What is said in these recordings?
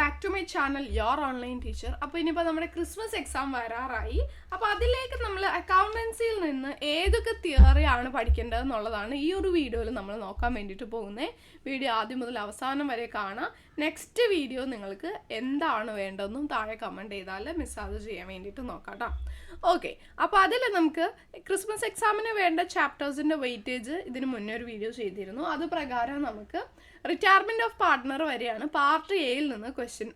Back to my channel your online teacher അപ്പോൾ ഇനിയിപ്പോൾ നമ്മുടെ ക്രിസ്മസ് എക്സാം വരാറായി. അപ്പോൾ അതിലേക്ക് നമ്മൾ അക്കൗണ്ടൻസിയിൽ നിന്ന് ഏതൊക്കെ തിയറിയാണ് പഠിക്കേണ്ടത് എന്നുള്ളതാണ് ഈ ഒരു വീഡിയോയിൽ നമ്മൾ നോക്കാൻ വേണ്ടിയിട്ട് പോകുന്നത് വീഡിയോ ആദ്യം മുതൽ അവസാനം വരെ കാണാം. നെക്സ്റ്റ് വീഡിയോ നിങ്ങൾക്ക് എന്താണ് വേണ്ടതെന്നും താഴെ കമന്റ് ചെയ്താൽ മിസ്സാതെ ചെയ്യാൻ വേണ്ടിയിട്ട് നോക്കാം കേട്ടോ ഓക്കെ അപ്പോൾ അതിൽ നമുക്ക് ക്രിസ്മസ് എക്സാമിന് വേണ്ട ചാപ്റ്റേഴ്സിന്റെ വെയിറ്റേജ് ഇതിന് മുന്നേ ഒരു വീഡിയോ ചെയ്തിരുന്നു. അത് പ്രകാരം നമുക്ക് റിട്ടയർമെന്റ് ഓഫ് പാർട്ട്ണർ വരെയാണ് പാർട്ട് എയിൽ നിന്ന് ക്വസ്റ്റ്യൻ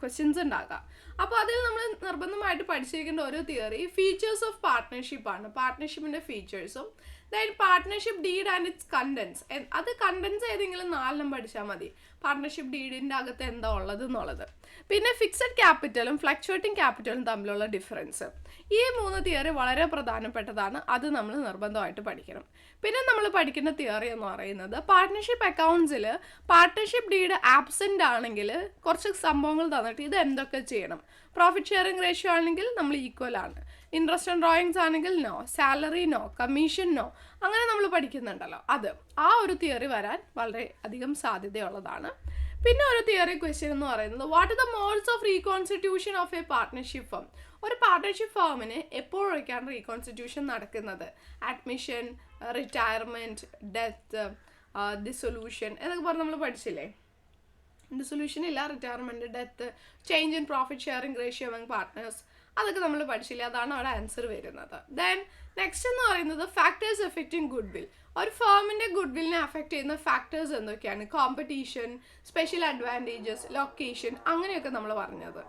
ക്വസ്റ്റ്യൻസ് ഉണ്ടാക്കുക അപ്പോൾ അതിൽ നമ്മൾ നിർബന്ധമായിട്ട് പഠിച്ചിരിക്കേണ്ട ഓരോ തിയറി ഫീച്ചേഴ്സ് ഓഫ് പാർട്ട്ണർഷിപ്പാണ് പാർട്ട്ണർഷിപ്പിന്റെ ഫീച്ചേഴ്സും അതായത് partnership deed and its contents അത് കണ്ടൻസ് ഏതെങ്കിലും നാലെണ്ണം പഠിച്ചാൽ മതി. പാർട്ണർഷിപ്പ് ഡീഡിന്റെ അകത്ത് എന്താ ഉള്ളത് എന്നുള്ളത്. പിന്നെ ഫിക്സഡ് ക്യാപിറ്റലും ഫ്ലക്ച്വേറ്റിംഗ് ക്യാപിറ്റലും തമ്മിലുള്ള ഡിഫറൻസ് ഈ മൂന്ന് തിയറി വളരെ പ്രധാനപ്പെട്ടതാണ്. അത് നമ്മൾ നിർബന്ധമായിട്ട് പഠിക്കണം. പിന്നെ നമ്മൾ പഠിക്കുന്ന തിയറി എന്ന് പറയുന്നത് പാർട്ട്ണർഷിപ്പ് അക്കൗണ്ട്സിൽ പാർട്ട്ണർഷിപ്പ് ഡീഡ് ആബ്സെന്റ് ആണെങ്കിൽ കുറച്ച് സംഭവങ്ങൾ തന്നിട്ട് ഇത് എന്തൊക്കെ ചെയ്യണം? പ്രോഫിറ്റ് ഷെയറിംഗ് റേഷ്യോ ആണെങ്കിൽ നമ്മൾ ഈക്വൽ ആണ്. ഇൻട്രസ്റ്റ് ഓൺ ഡ്രോയിങ്സ് ആണെങ്കിൽ no salary no commission no അങ്ങനെ നമ്മൾ പഠിക്കുന്നുണ്ടല്ലോ. അത് ആ ഒരു തിയറി വരാൻ വളരെ അധികം സാധ്യതയുള്ളതാണ്. പിന്നെ ഒരു തിയറി ക്വസ്റ്റ്യൻ എന്ന് പറയുന്നത് what are the modes of reconstitution of a partnership firm ഒരു പാർട്ട്ണർഷിപ്പ് ഫേമിന് എപ്പോഴൊക്കെയാണ് റീകോൺസ്റ്റിറ്റ്യൂഷൻ നടക്കുന്നത്? അഡ്മിഷൻ റിട്ടയർമെന്റ് ഡെത്ത് ഡിസൊല്യൂഷൻ എന്നൊക്കെ പറഞ്ഞ് നമ്മൾ പഠിച്ചില്ലേ? ഡിസൊല്യൂഷൻ ഇല്ല retirement death change in profit sharing ratio among partners അതൊക്കെ നമ്മൾ പഠിച്ചില്ല? അതാണ് അവിടെ ആൻസർ വരുന്നത്. ദെൻ നെക്സ്റ്റ് എന്ന് പറയുന്നത് ഫാക്ടേഴ്സ് എഫക്റ്റിംഗ് ഗുഡ് വിൽ ഒരു ഫേമിന്റെ ഗുഡ് വില്ലിനെ അഫക്റ്റ് ചെയ്യുന്ന ഫാക്ടേഴ്സ് എന്തൊക്കെയാണ്? കോമ്പറ്റീഷൻ സ്പെഷ്യൽ അഡ്വാന്റേജസ് ലൊക്കേഷൻ അങ്ങനെയൊക്കെ നമ്മൾ പറഞ്ഞത്.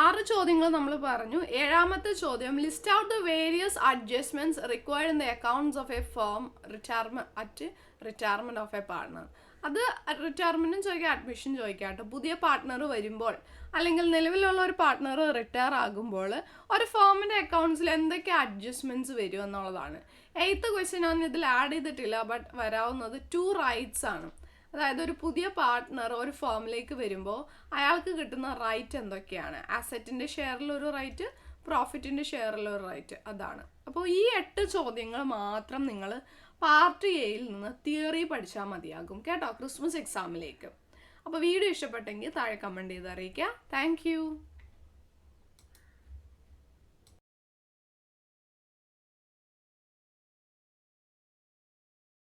ആറ് ചോദ്യങ്ങൾ നമ്മൾ പറഞ്ഞു. ഏഴാമത്തെ ചോദ്യം list out the various adjustments required in the accounts of a firm retirement at retirement of a partner അത് റിട്ടയർമെന്റും ചോദിക്കാം അഡ്മിഷൻ ചോദിക്കാം കേട്ടോ. പുതിയ പാർട്ട്ണർ വരുമ്പോൾ അല്ലെങ്കിൽ നിലവിലുള്ള ഒരു പാർട്ട്ണർ റിട്ടയർ ആകുമ്പോൾ ഒരു ഫേമിന്റെ അക്കൗണ്ട്സിൽ എന്തൊക്കെ അഡ്ജസ്റ്റ്മെന്റ്സ് വരും എന്നുള്ളതാണ്. എയ്ത്ത് ക്വസ്റ്റ്യൻ ഞാൻ ഇതിൽ ആഡ് ചെയ്തിട്ടില്ല ബട്ട് വരാവുന്നത് ടു റൈറ്റ്സ് ആണ്. അതായത് ഒരു പുതിയ പാർട്ട്ണർ ഒരു ഫേമിലേക്ക് വരുമ്പോൾ അയാൾക്ക് കിട്ടുന്ന റൈറ്റ് എന്തൊക്കെയാണ്? അസറ്റിന്റെ ഷെയറിലൊരു റൈറ്റ് പ്രോഫിറ്റിന്റെ ഷെയറിലൊരു റൈറ്റ് അതാണ്. അപ്പോൾ ഈ എട്ട് ചോദ്യങ്ങൾ മാത്രം നിങ്ങൾ പാർട്ട് എയിൽ നിന്ന് തിയറി പഠിച്ചാൽ മതിയാകും കേട്ടോ ക്രിസ്മസ് എക്സാമിലേക്ക് അപ്പോൾ വീഡിയോ ഇഷ്ടപ്പെട്ടെങ്കിൽ താഴെ കമന്റ് ചെയ്ത് അറിയിക്കുക. താങ്ക്